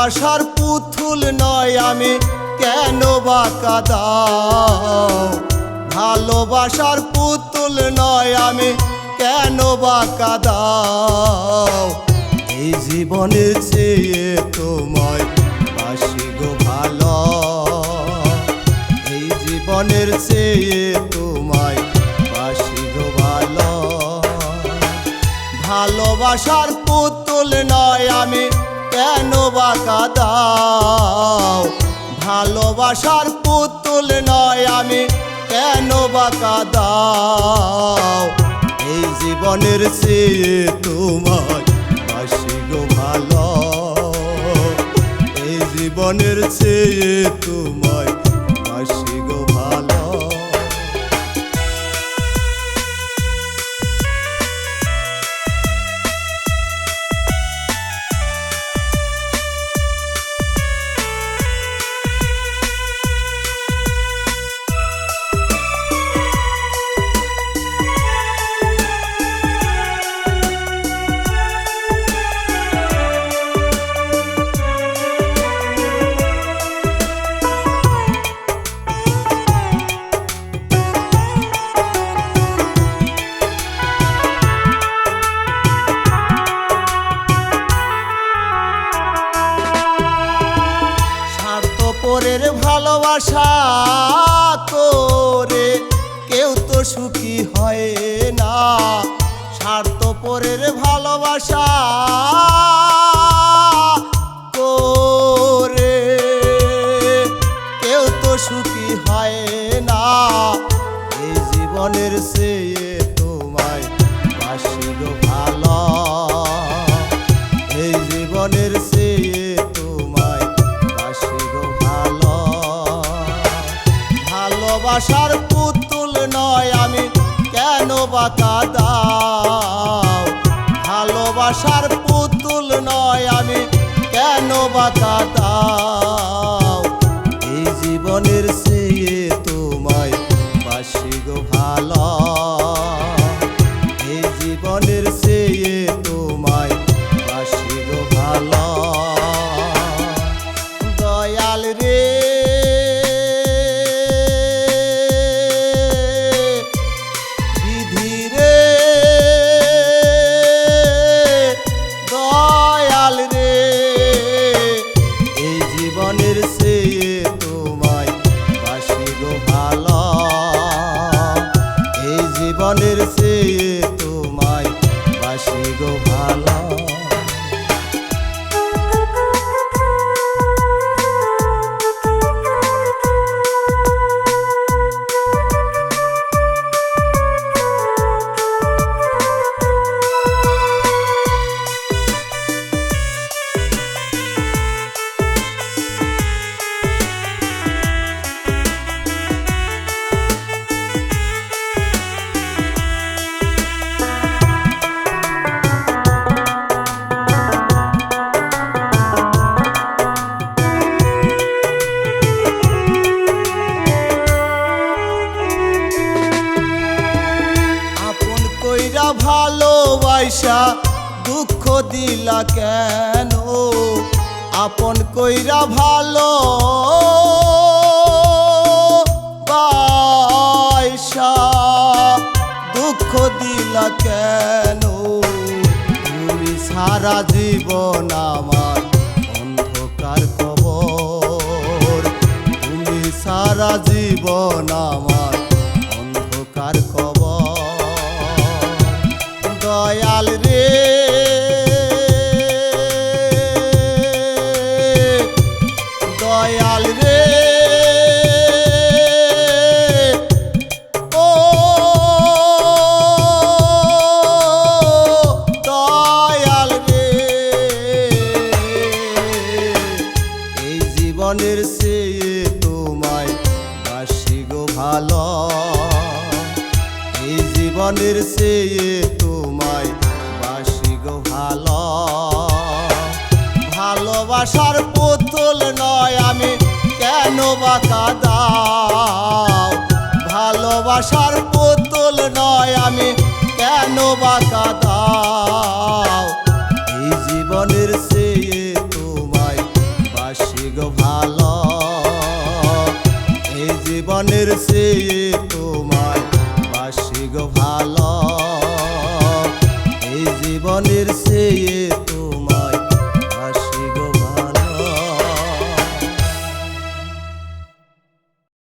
ভালোবাসার পুতুল নয় আমি। কেন বা কাদাও? ভালোবাসার পুতুল নয় আমি। কেন বা কাদাও? এই জীবনের চেয়ে তোমায় বাসি গো ভালো। এই জীবনের চেয়ে তোমায় বাসি গো ভালো। ভালোবাসার পুতুল নয় আমি। কেন বা কাদাও ভালোবাসার পুতুল নয় আমি, কেন বা কাদাও এই জীবনের সে তোমায় বাসি গো ভালো। এই জীবনের সে তোমায় স্বার্থপরের ভালোবাসা করে কেউ তো সুখী হয় না। স্বার্থ পরের ভালোবাসা ভালোবাসার পুতুল নয় আমি। কেন বা কাদাও ভালোবাসার পুতুল নয় আমি। কেন বা কাদাও ভালোবাসা দুঃখ দিলা কেন? আপন কইরা ভালো বাইসা দুঃখ দিলা কেন? তুমি সারা জীবন আমার অন্ধকার কবর। তুমি সারা জীবন আমার জীবনের সে তোমায় বাসি গো, ভালো। ভালোবাসার পোতল নয়, আমি কেন বা কাদাও? ভালোবাসার পোতল নয়, আমি কেন বা কাদাও? এই জীবনের সে তোমায় বাসি গো, ভালো। এই জীবনের সে তোমায় গো ভালো